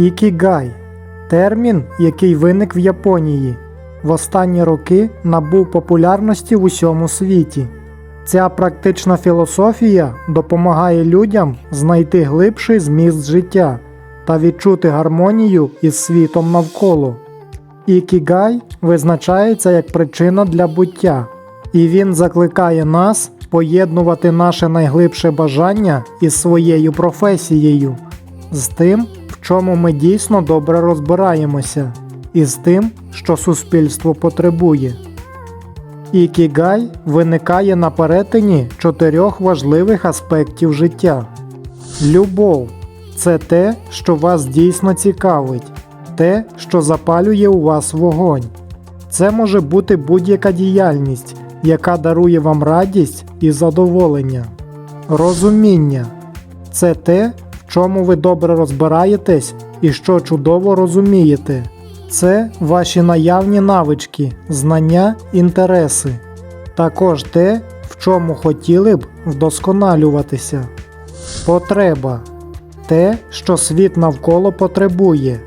Ікігай термін, який виник в Японії, в останні роки набув популярності в усьому світі. Ця практична філософія допомагає людям знайти глибший зміст життя та відчути гармонію із світом навколо. Ікігай визначається як причина для буття, і він закликає нас поєднувати наше найглибше бажання із своєю професією, з тим, чому ми дійсно добре розбираємося, і з тим, що суспільство потребує. Ікігай виникає на перетині чотирьох важливих аспектів життя. Любов це те, що вас дійсно цікавить, те, що запалює у вас вогонь. Це може бути будь-яка діяльність, яка дарує вам радість і задоволення. Розуміння це те, чому ви добре розбираєтесь і що чудово розумієте. Це ваші наявні навички, знання, інтереси. Також те, в чому хотіли б вдосконалюватися. Потреба те, що світ навколо потребує.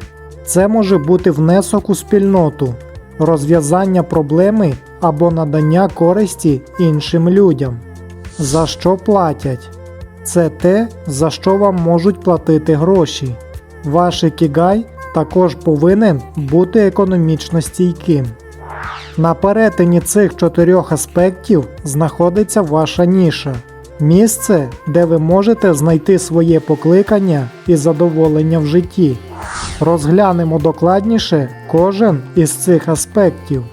Це може бути внесок у спільноту, розв'язання проблеми або надання користі іншим людям. За що платять? Це те, за що вам можуть платити гроші. Ваш ікігай також повинен бути економічно стійким. На перетині цих чотирьох аспектів знаходиться ваша ніша місце, де ви можете знайти своє покликання і задоволення в житті. Розглянемо докладніше кожен із цих аспектів.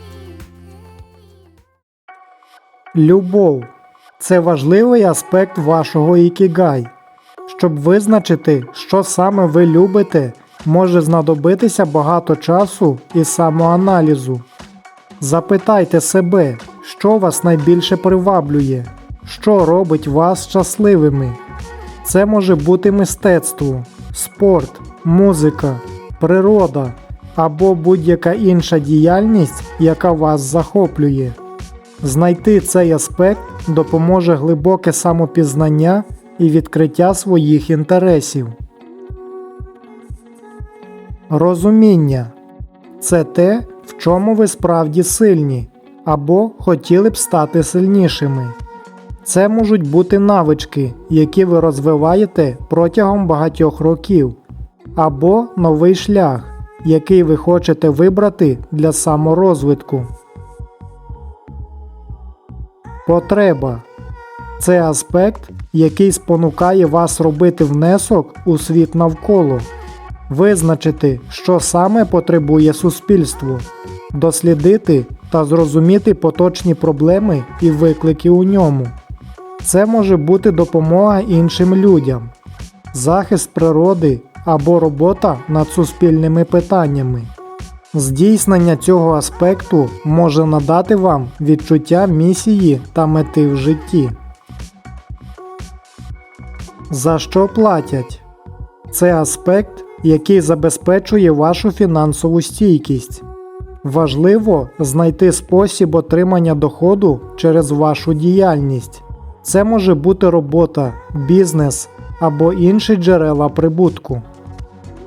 Любов це важливий аспект вашого ікігай. Щоб визначити, що саме ви любите, може знадобитися багато часу і самоаналізу. Запитайте себе, що вас найбільше приваблює, що робить вас щасливими. Це може бути мистецтво, спорт, музика, природа або будь-яка інша діяльність, яка вас захоплює. Знайти цей аспект допоможе глибоке самопізнання і відкриття своїх інтересів. Розуміння це те, в чому ви справді сильні, або хотіли б стати сильнішими. Це можуть бути навички, які ви розвиваєте протягом багатьох років, або новий шлях, який ви хочете вибрати для саморозвитку. Потреба це аспект, який спонукає вас робити внесок у світ навколо, визначити, що саме потребує суспільство, дослідити та зрозуміти поточні проблеми і виклики у ньому. Це може бути допомога іншим людям, захист природи або робота над суспільними питаннями. Здійснення цього аспекту може надати вам відчуття місії та мети в житті. За що платять? Це аспект, який забезпечує вашу фінансову стійкість. Важливо знайти спосіб отримання доходу через вашу діяльність. Це може бути робота, бізнес або інші джерела прибутку.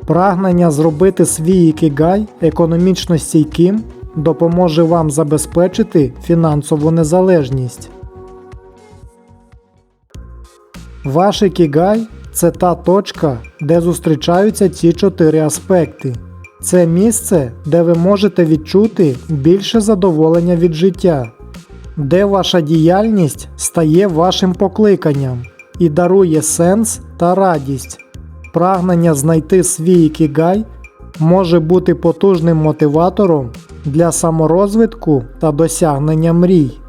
Прагнення зробити свій ікігай економічно стійким допоможе вам забезпечити фінансову незалежність. Ваш ікігай це та точка, де зустрічаються ці чотири аспекти. Це місце, де ви можете відчути більше задоволення від життя, де ваша діяльність стає вашим покликанням і дарує сенс та радість. Прагнення знайти свій ікігай може бути потужним мотиватором для саморозвитку та досягнення мрій.